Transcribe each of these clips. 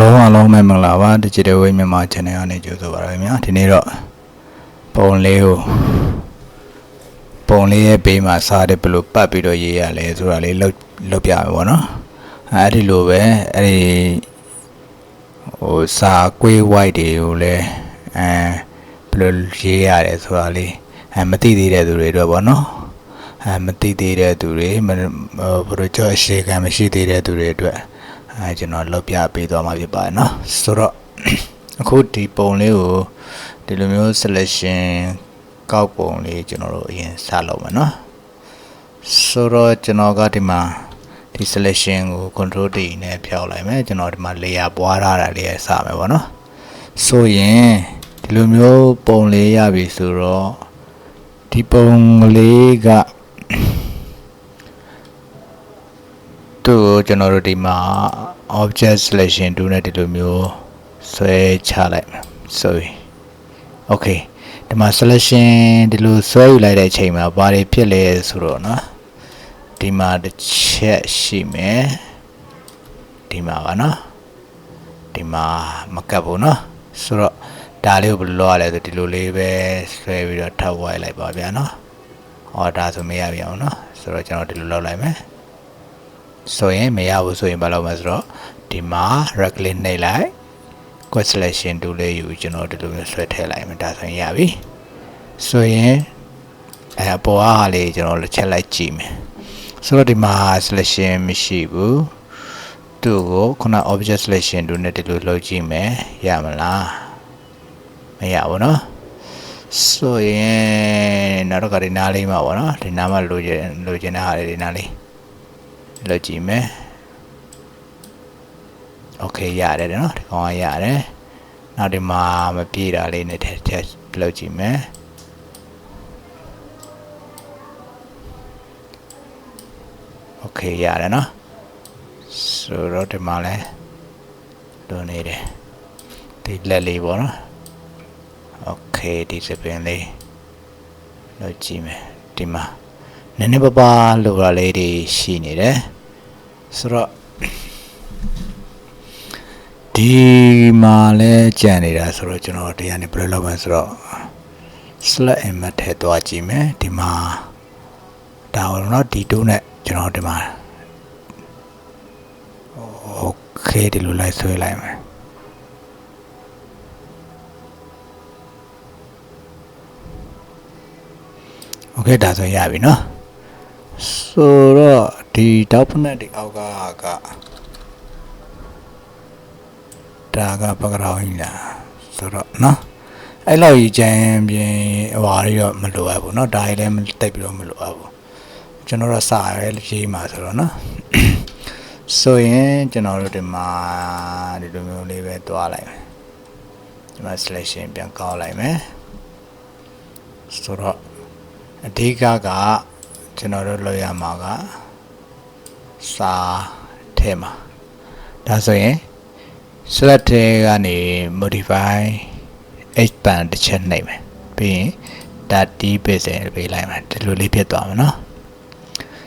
လုံးအလုံးပဲမင်္ဂလာပါ Digital Way မြန်မာ Channel ကနေကြိုဆိုပါရစေများဒီနေ့တော့ပုံလေးကိုပုံလေးရဲ့ဘေးမှာစားတယ်ဘယ်လိုပတ်ပြီးတော့ရေးရလဲဆိုတာလေးလောက်လောက်ပြမယ်ပေါ့နော်အဲ့ဒီလိုပဲအဲ့ဒီဟိုစာကွေး white တွေကိုလည်းအဲဘယ်လိုရေးရတယ်ဆိုတာလေးအဲမသိသေးတဲ့သူတွေအတွက်ပေါ့နော်အဲမသိသေးတဲ့သူတွေမဟိုဘယ်လိုကြောအရှိခံမရှိသေးတဲ့သူတွေအတွက် အဲကျွန်တော်လောက်ပြပေးသွားမှာဖြစ်ပါတယ်နော်ဆိုတော့အခုဒီပုံလေးကိုဒီလိုမျိုး selection ကောက်ပုံလေးကျွန်တော်တို့အရင်စလုပ်မယ်နော်ဆိုတော့ကျွန်တော်ကဒီမှာဒီ selection ကို control D နဲ့ဖြောက်လိုက်မယ်ကျွန်တော်ဒီမှာ layer ပွားထားတာလေးစမယ်ပေါ့နော်ဆိုရင်ဒီလိုမျိုးပုံလေးရပြီဆိုတော့ဒီပုံလေးက သူ့ကိုကျွန်တော်တို့ဒီမှာ object selection 2နဲ့ဒီလိုမျိုးဆွဲချလိုက်မယ် sorry okay ဒီမှာ selection ဒီလိုဆွဲယူလိုက်တဲ့အချိန်မှာဘာတွေဖြစ်လဲဆိုတော့เนาะဒီမှာတစ်ချက်ရှိမယ်ဒီမှာပါเนาะဒီမှာမကပ်ဘူးเนาะဆိုတော့ဒါလေးကိုဘယ်လိုလုပ်ရလဲဆိုဒီလိုလေးပဲဆွဲပြီးတော့ထပ်ဝိုင်းလိုက်ပါဗျာเนาะဟောဒါဆိုမရပြန်ဘူးเนาะဆိုတော့ကျွန်တော်ဒီလိုလုပ်လိုက်မယ် ဆိုရင်မရဘူးဆိုရင်ဘာလုပ်မလဲဆိုတော့ဒီမှာ right click နှိပ်လိုက် quad selection tool လေးယူကျွန်တော်ဒီလိုမျိုးဆွဲထည့်လိုက်မယ်ဒါဆိုရင်ရပြီဆိုရင်အဲအပေါ်အားဟာလေးကျွန်တော်လက်ချက်လိုက်ကြည့်မယ်ဆိုတော့ဒီမှာ selection မရှိဘူးသူ့ကိုခုန object selection tool နဲ့ဒီလိုလုပ်ကြည့်မယ်ရမလားမရဘူးเนาะဆိုရင်နောက်တော့ကဒီနားလေးမှာပေါ့နော်ဒီနားမှာလိုချင်လိုချင်တဲ့ဟာလေးဒီနားလေး လုပ်ကြည့်မယ် โอเคရတယ်เนาะဒီကောင်ကရတယ်နောက်ဒီမှာမပြေတာလေးနဲ့ထည့်ထည့်လုပ်ကြည့်မယ်โอเคရတယ်เนาะဆိုတော့ဒီမှာလဲလိုနေတယ်ဒီလက်လေးပေါ့နော်โอเคဒီစပင်လေးလုပ်ကြည့်မယ်ဒီမှာ နည်းနည်းပါးပါးလိုတာလေးတွေရှိနေတယ်ဆိုတော့ ဒီမှာလဲကြံနေတာဆိုတော့ကျွန်တော်တရားနေဘယ်လိုလုပ်မလဲဆိုတော့ select and mat ထဲသွားကြည့်မယ်ဒီမှာဒါတော့ဒီတိုးနဲ့ကျွန်တော်ဒီမှာ okay ဒီလိုလိုက်ဆွဲလိုက်မယ်โอเคဒါဆိုရပြီเนาะ ဆိုတော့ဒီ document ဒီအောက်ကက ဒါကပကရောင်းကြီးလားဆိုတော့เนาะအဲ့လောက်ကြီးကြံပြင်းဟွာတွေတော့မလိုအပ်ဘူးเนาะဒါကြီးလည်းမတိတ်ပြီးတော့မလိုအပ်ဘူးကျွန်တော်တို့စာရဲရေးမှာဆိုတော့เนาะဆိုရင်ကျွန်တော်တို့ဒီမှာဒီလိုမျိုးလေးပဲတွားလိုက်မယ်ဒီမှာ selection ပြန်ကောက်လိုက်မယ်ဆိုတော့အဓိကက ကျွန်တော်တို့လုပ်ရမှာကစာထဲမှာဒါဆိုရင် select ထဲကနေ modify expand တစ်ချက်နှိပ်မယ်ပြီးရင် dirty pixel ပေးလိုက်မယ်ဒီလိုလေးဖြစ်သွားမှာเนาะ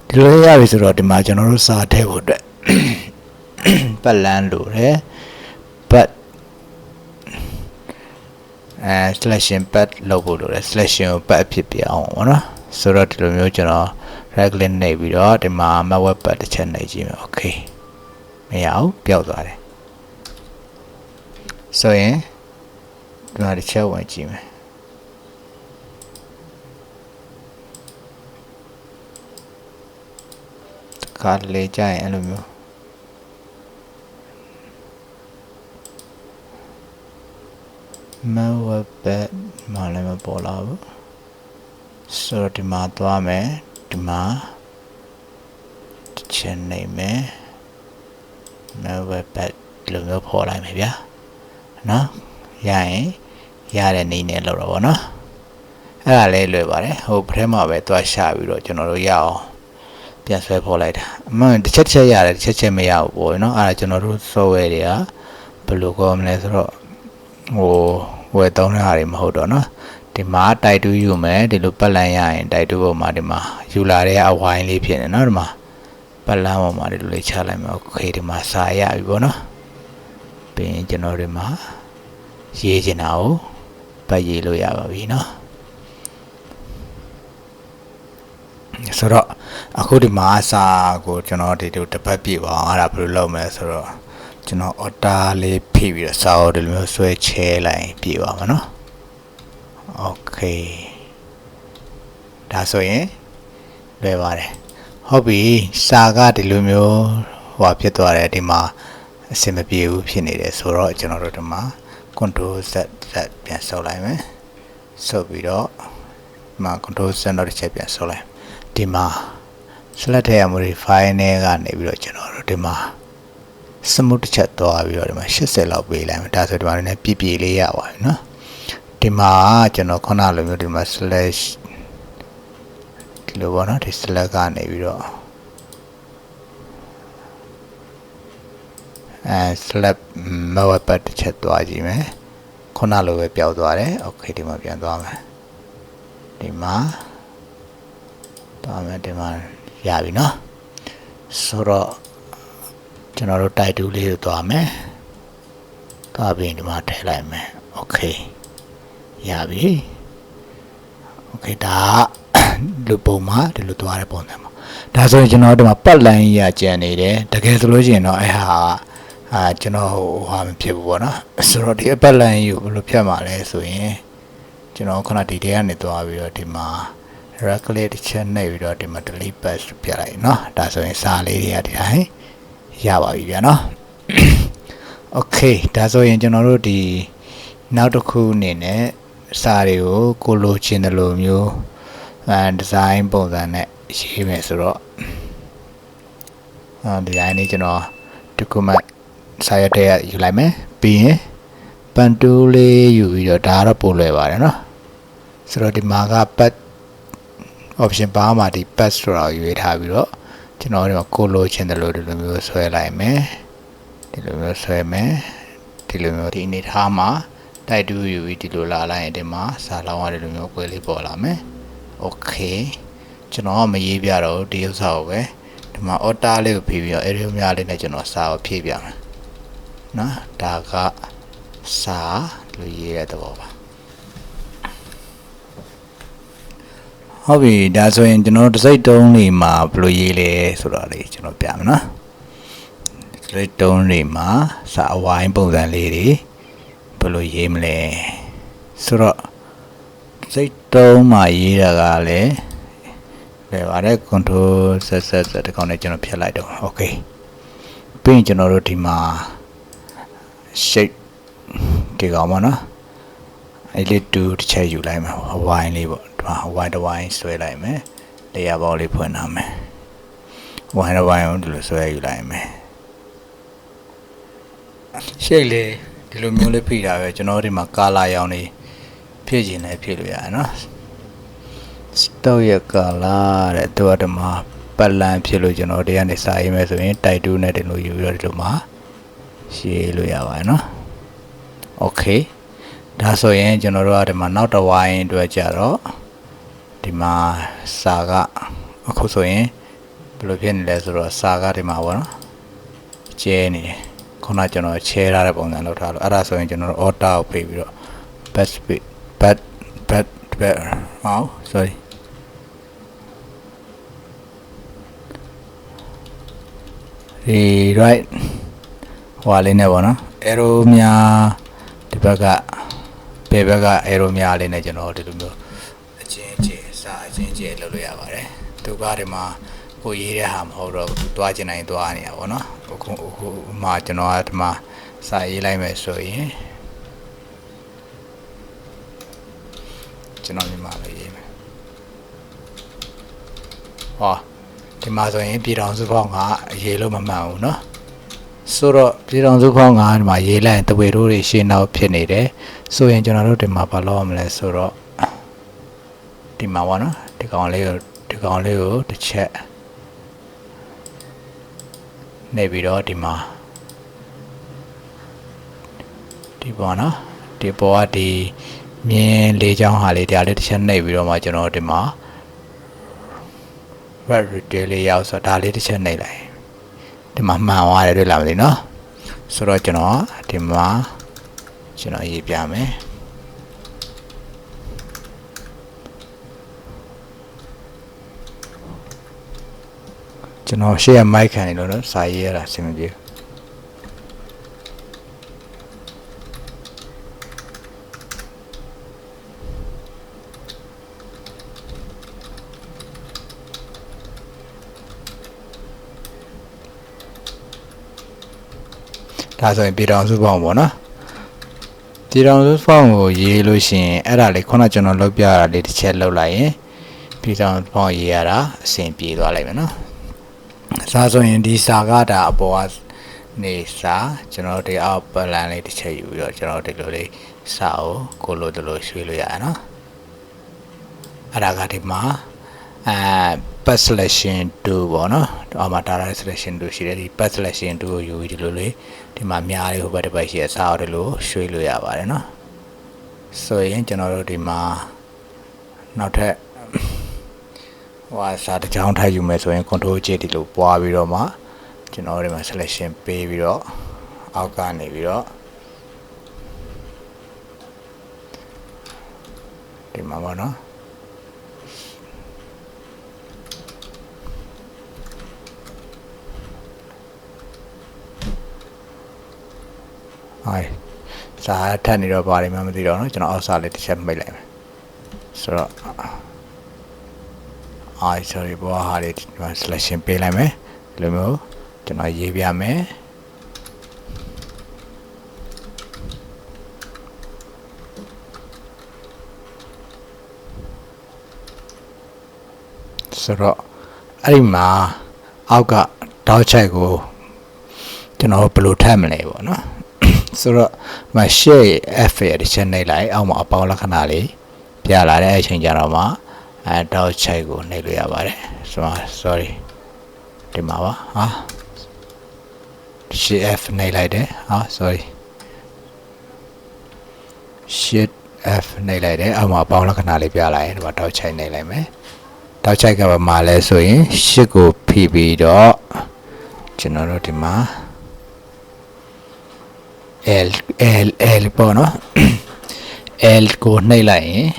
ဒီလိုလေးရပြီဆိုတော့ဒီမှာကျွန်တော်တို့စာထည့်ဖို့အတွက်ပတ်လန်းလိုတယ် but အဲ selection pad လုပ်ဖို့လိုတယ် selection ကို pad အဖြစ်ပြအောင်ပေါ့နော်ဆိုတော့ဒီလိုမျိုးကျွန်တော် right click နှိပ်ပြီးတော့ဒီမှာ map web pad တစ်ချက်နှိပ်ကြည့်မယ် okay မရဘူးပျောက်သွားတယ်ဆိုရင်ဒီမှာတစ်ချက်ဝင်ကြည့်မယ်ခါလေကြရင်အဲ့လိုမျိုးမဝဘက်မလည်းမပေါ်လာဘူးဆိုတော့ဒီမှာသွားမယ် ဒီမှာတစ်ချက်နေမယ်မဝဘက်လိုမျိုးပေါ်လိုက်မယ်ဗျာနော်ရရင်ရတဲ့နေနဲ့လောက်တော့ဗောနော်အဲ့ဒါလေးလွယ်ပါတယ်ဟိုပထမပဲသွားရှာပြီးတော့ကျွန်တော်တို့ရအောင်ပြန်ဆွဲဖော်လိုက်တာအမှန်တစ်ချက်ချက်ရတယ်တစ်ချက်ချက်မရဘူးပေါ့နော်အဲ့ဒါကျွန်တော်တို့ software တွေကဘယ်လိုကောမလဲဆိုတော့ဟိုဝယ်သုံးတဲ့ဟာတွေမဟုတ်တော့နော် ဒီမှာတိုက်တူးယူမယ်ဒီလိုပတ်လန်းရရင်တိုက်တူးပေါ်မှာဒီမှာယူလာတဲ့အဝိုင်းလေးဖြစ်နေနော်ဒီမှာပတ်လန်းပေါ်မှာဒီလိုလေးချလိုက်မယ်โอเคဒီမှာစာရပြီပေါ့နော် ပြီးရင်ကျွန်တော်တို့မှာရေးချင်တာကိုပတ်ရေးလို့ရပါပြီเนาะဆိုတော့အခုဒီမှာအစာကိုကျွန်တော်ဒီလိုတစ်ပတ်ပြည့်ပါအောင်အဲ့ဒါဘယ်လိုလုပ်မလဲဆိုတော့ကျွန်တော် order လေးဖိပြီးတော့စာအုပ်ဒီလိုမျိုးဆွဲချဲလိုက်ပြည့်ပါမှာเ นาะ okay ဒါဆိုရင်လွယ်ပါတယ်ဟုတ်ပြီစာကဒီလိုမျိုးဟိုဖြစ်သွားတယ်ဒီမှာအဆင်မပြေဘူးဖြစ်နေတယ်ဆိုတော့ကျွန်တော်တို့ဒီမှာ control z z ပြန်ဆုပ်လိုက်မယ်ဆုပ်ပြီးတော့ဒီမှာ control z တော့တစ်ချက်ပြန်ဆုပ်လိုက်ဒီမှာ select ထဲရ modify နဲ့ကနေပြီးတော့ကျွန်တော်တို့ဒီမှာ smooth တစ်ချက်သွားပြီးတော့ဒီမှာ80လောက်ပေးလိုက်မယ်ဒါဆိုဒီမှာလည်းပြပြလေးရပါပြီเนาะ ဒီမှာကျွန်တော်ခုနလိုမျိုးဒီမှာ slash ဒီလိုပေါ့နော်ဒီ select ကနေပြီးတော့အဲ select မဝပတ်တစ်ချက်သွားကြည့်မယ်ခုနလိုပဲပျောက်သွားတယ်โอเคဒီမှာပြန်သွားမယ်ဒီမှာသွားမယ်ဒီမှာရပြီเนาะဆိုတော့ကျွန်တော်တို့ title လေးကိုသွားမယ်သွားပြီးဒီမှာထည့်လိုက်မယ်โอเค ရပြီโอเคဒါလူပုံမှာဒီလိုသွားတဲ့ပုံစံမှာဒါဆိုရင်ကျွန်တော်တို့မှာပတ်လိုင်းရကြံနေတယ်တကယ်ဆိုလို့ရှိရင်တော့အဲ့ဟာအာကျွန်တော်ဟိုဟာမဖြစ်ဘူးပေါ့နော်ဆိုတော့ဒီပတ်လိုင်းကိုဘယ်လိုဖြတ်မှာလဲဆိုရင်ကျွန်တော်ခုနဒီတဲကနေသွားပြီးတော့ဒီမှာ right click တစ်ချက်နှိပ်ပြီးတော့ဒီမှာ delete pass ပြလိုက်เนาะဒါဆိုရင်စာလေးတွေကဒီတိုင်းရပါပြီဗျာเนาะ okay ဒါဆိုရင်ကျွန်တော်တို့ဒီနောက်တစ်ခုအနေနဲ့ စာတွေကိုကိုလိုချင်တယ်လို့မျိုးအဲဒီဇိုင်းပုံစံနဲ့ရေးမယ်ဆိုတော့အဲဒီဇိုင်းလေးကျွန်တော် document စာရတဲ့ယူလိုက်မယ်ပြီးရင်ပန်တူးလေးယူပြီးတော့ဒါကတော့ပို့လွယ်ပါတယ်เนาะဆိုတော့ဒီမှာက pad option ပါမှာဒီ pad ဆိုတာကိုရွေးထားပြီးတော့ကျွန်တော်ဒီမှာကိုလိုချင်တယ်လို့ဒီလိုမျိုးဆွဲလိုက်မယ်ဒီလိုမျိုးဆွဲမယ်ဒီလိုမျိုးဒီအနေထားမှာ တိုက်တူးယူပြီးဒီလိုလာလိုက်ရင်ဒီမှာစာလောင်းရတဲ့လိုမျိုးအကွဲလေးပေါ်လာမယ်။ Okay ကျွန်တော်ကမရေးပြတော့ဒီဥစ္စာကိုပဲဒီမှာ order လေးကိုဖြည့်ပြီးတော့ area များလေးနဲ့ကျွန်တော်စာကိုဖြည့်ပြမယ်။နော်ဒါကစာလို့ရေးတဲ့သဘောပါ။ဟုတ်ပြီဒါဆိုရင်ကျွန်တော်တစိုက်တုံးလေးမှာဘယ်လိုရေးလဲဆိုတာလေးကျွန်တော်ပြမယ်နော်။တစိုက်တုံးလေးမှာစာအဝိုင်းပုံစံလေးတွေ ဘယ်လိုရေးမလဲဆိုတော့စိတ်တုံးမှာရေးတာကလည်းပဲပါတယ် control set set set ဒီကောင်နဲ့ကျွန်တော်ဖြတ်လိုက်တော့ okay ပြီးရင်ကျွန်တော်တို့ဒီမှာ shape ဒီကောင်ပါနော်အဲ့လေးတူတစ်ချက်ယူလိုက်မှာဟဝိုင်းလေးပေါ့ဒီမှာဟဝိုင်းတစ်ဝိုင်းဆွဲလိုက်မယ်တရားပေါက်လေးဖွင့်ထားမယ်ဝိုင်းတစ်ဝိုင်းကိုဒီလိုဆွဲယူလိုက်မယ် shape လေး ဒီလိုမျိုးလေးဖိတာပဲကျွန်တော်ဒီမှာကာလာရောင်နေဖြည့်ခြင်းလည်းဖြည့်လို့ရတယ်နော်စတောက်ရကာလာတဲ့သူကဒီမှာပတ်လန်ဖြစ်လို့ကျွန်တော်ဒီကနေစာရေးမယ်ဆိုရင်တိုက်တူးနဲ့ဒီလိုယူပြီးတော့ဒီလိုမှာရှင်းလို့ရပါတယ်နော်โอเคဒါဆိုရင်ကျွန်တော်တို့ကဒီမှာနောက်တစ်ဝိုင်းအတွက်ကြတော့ဒီမှာစာကအခုဆိုရင်ဘယ်လိုဖြစ်နေလဲဆိုတော့စာကဒီမှာပေါ့နော်ကျဲနေတယ် ခုနကျွန်တော်ချဲထားတဲ့ပုံစံလောက်ထားလို့အဲ့ဒါဆိုရင်ကျွန်တော်တို့ order ကိုပေးပြီးတော့ best bit bad bad bad ဟော sorry ဒီ right ဟွာလေးနဲ့ပေါ့နော် arrow များဒီဘက်ကဘယ်ဘက်က arrow များလေးနဲ့ကျွန်တော်ဒီလိုမျိုးအချင်းချင်းစာအချင်းချင်းလုပ်လို့ရပါတယ်သူကဒီမှာ ကိုရေးတဲ့ဟာမဟုတ်တော့ဘူးတွားချင်တိုင်းတွားနေတာပေါ့နော်အခုအခုမှကျွန်တော်ကဒီမှာစာရေးလိုက်မယ်ဆိုရင်ကျွန်တော်ဒီမှာလေးရေးမယ်ဟောဒီမှာဆိုရင်ပြည်တော်စုပေါင်းကအရေးလို့မမှန်ဘူးเนาะဆိုတော့ပြည်တော်စုပေါင်းကဒီမှာရေးလိုက်ရင်တဝေတို့တွေရှင်းတော့ဖြစ်နေတယ်ဆိုရင်ကျွန်တော်တို့ဒီမှာဘာလုပ်ရမလဲဆိုတော့ဒီမှာပေါ့နော်ဒီကောင်လေးကိုဒီကောင်လေးကိုတစ်ချက် နေပြီးတော့ဒီမှာဒီပေါ်နော်ဒီပေါ်ကဒီမြင်းလေးချောင်းဟာလေးတရားလေးတစ်ချက်နှိပ်ပြီးတော့မှကျွန်တော်ဒီမှာ web retail လေးရောက်ဆိုဒါလေးတစ်ချက်နှိပ်လိုက်ဒီမှာမှန်သွားတယ်တွေ့လားမသိနော်ဆိုတော့ကျွန်တော်ဒီမှာကျွန်တော်ရေးပြမယ် ကျွန်တော်ရှေ့ကမိုက်ခံနေလို့တော့စာရေးရတာအဆင်မပြေဘူးဒါဆိုရင်ပြည်တော်စုပေါင်းပေါ့နော်ပြည်တော်စုပေါင်းကိုရေးလို့ရှိရင်အဲ့ဒါလေးခုနကကျွန်တော်လုပ်ပြတာလေးတစ်ချက်လုပ်လိုက်ရင်ပြည်တော်စုပေါင်းရေးရတာအဆင်ပြေသွားလိမ့်မယ်နော် ဒါဆိုရင်ဒီစာကဒါအပေါ်ကနေစာကျွန်တော်တို့အောက်ပလန်လေးတစ်ချက်ယူပြီးတော့ကျွန်တော်ဒီလိုလေးစာကိုကိုလိုတလိုရွှေ့လို့ရအောင်နော်အဲ့ဒါကဒီမှာအဲ path selection 2ပေါ့နော်အောက်မှာ data selection 2ရှိတယ်ဒီ path selection 2ကိုယူပြီးဒီလိုလေးဒီမှာများလေးဟိုဘက်တစ်ပတ်ရှိရစာအောက်ဒီလိုရွှေ့လို့ရပါတယ်နော်ဆိုရင်ကျွန်တော်တို့ဒီမှာနောက်ထပ် ဟိုဟာစာတစ်ကြောင်းထိုက်ယူမယ်ဆိုရင် control J ဒီလိုပွားပြီးတော့မှကျွန်တော်တို့ဒီမှာ selection ပေးပြီးတော့အောက်ကနေပြီးတော့ဒီမှာပေါ့နော် ဟိုင်စာထက်နေတော့ပါတယ်မှမသိတော့เนาะကျွန်တော်အောက်စာလေးတစ်ချက်မိတ်လိုက်မယ်ဆိုတော့ အိုင် sorry ဘောဟာလေးဒီမှာ selection ပေးလိုက်မယ်ဒီလိုမျိုးကျွန်တော်ရေးပြမယ်ဆိုတော့အဲ့ဒီမှာအောက်ကတောက်ချက်ကိုကျွန်တော်ဘယ်လိုထပ်မလဲပေါ့နော်ဆိုတော့မ share f ရဲ့တစ်ချက်နှိပ်လိုက်အောက်မှာအပေါင်းလက္ခဏာလေးပြလာတဲ့အချိန်ကျတော့မှ အဲတောက်ချိုက်ကိုနှိပ်လို့ရပါတယ်ဆိုတော့ sorry ဒီမှာပါဟာ share f နှိပ်လိုက်တယ်ဟာ sorry shift f နှိပ်လိုက်တယ်အောက်မှာအပေါင်းလက္ခဏာလေးပြလာရင်ဒီမှာတောက်ချိုက်နှိပ်လိုက်မယ်တောက်ချိုက်ကဘာမှလဲဆိုရင် shift ကိုဖိပြီးတော့ကျွန်တော်တို့ဒီမှာ L L L ပေါ့နော် L ကိုနှိပ်လိုက်ရင်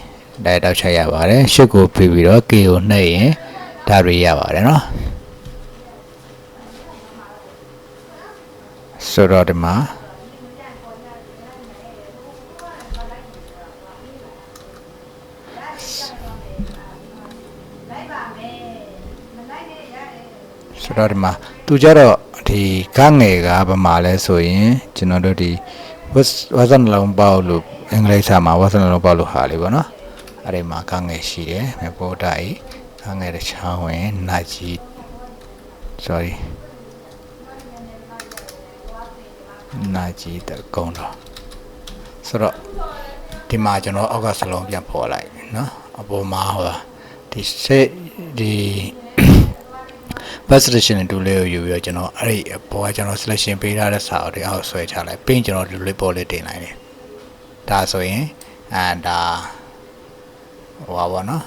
ဒါတောက်ချက်ရပါတယ်ရှစ်ကိုပြီးပြီးတော့ K ကိုနှိပ်ရင်ဒါတွေရပါတယ်နော်ဆိုတော့ဒီမှာဆိုတော့ဒီမှာသူကြတော့ဒီကငယ်ကဘာမှလဲဆိုရင်ကျွန်တော်တို့ဒီဝါစနလုံးပေါက်လို့အင်္ဂလိပ်စာမှာဝါစနလုံးပေါက်လို့ဟာလေးပေါ့နော် အဲ့ဒီမှာကငယ်ရှိတယ်မပေါ်တာဤကငယ်တစ်ချောင်းဝင်နာကြီး sorry နာကြီးတကုံတော့ဆိုတော့ဒီမှာကျွန်တော်အောက်ကစလုံးပြန်ပေါ်လိုက်နော်အပေါ်မှာဟိုဒီစိတ်ဒီ bus selection တူလေးကိုယူပြီးတော့ကျွန်တော်အဲ့ဒီဘောကကျွန်တော် selection ပေးထားတဲ့စာအုပ်တွေအောက်ဆွဲချလိုက်ပြီးရင်ကျွန်တော်ဒီလိုလေးပေါ်လေးတင်လိုက်တယ်ဒါဆိုရင်အဲဒါ ဟိုပါဘောနော်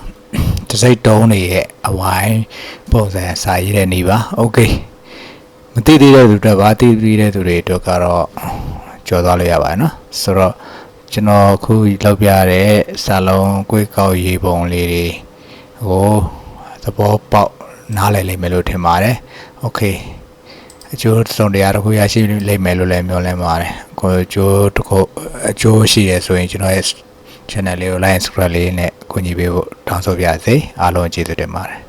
တစိတ်တုံးနေရဲ့အဝိုင်းပုံစံစာရေးတဲ့နေပါ okay မသိသေးတဲ့သူတွေပါသိသေးတဲ့သူတွေအတွက်ကတော့ကြော်သွားလို့ရပါတယ်နော်ဆိုတော့ကျွန်တော်အခုလောက်ပြတဲ့စာလုံးကိုယ်ကောက်ရေးပုံလေးတွေဟိုသဘောပေါက်နားလည်လိမ့်မယ်လို့ထင်ပါတယ်။ Okay အကျိုးစုံတရားတစ်ခုရရှိလိမ့်မယ်လို့လည်းမျှော်လင့်ပါတယ်။ကိုအကျိုးတစ်ခုအကျိုးရှိရဆိုရင်ကျွန်တော်ရဲ့ channel လေးကို like subscribe လေးနဲ့ကူညီပေးဖို့တောင်းဆိုပါရစေ။အားလုံးကျေးဇူးတင်ပါတယ်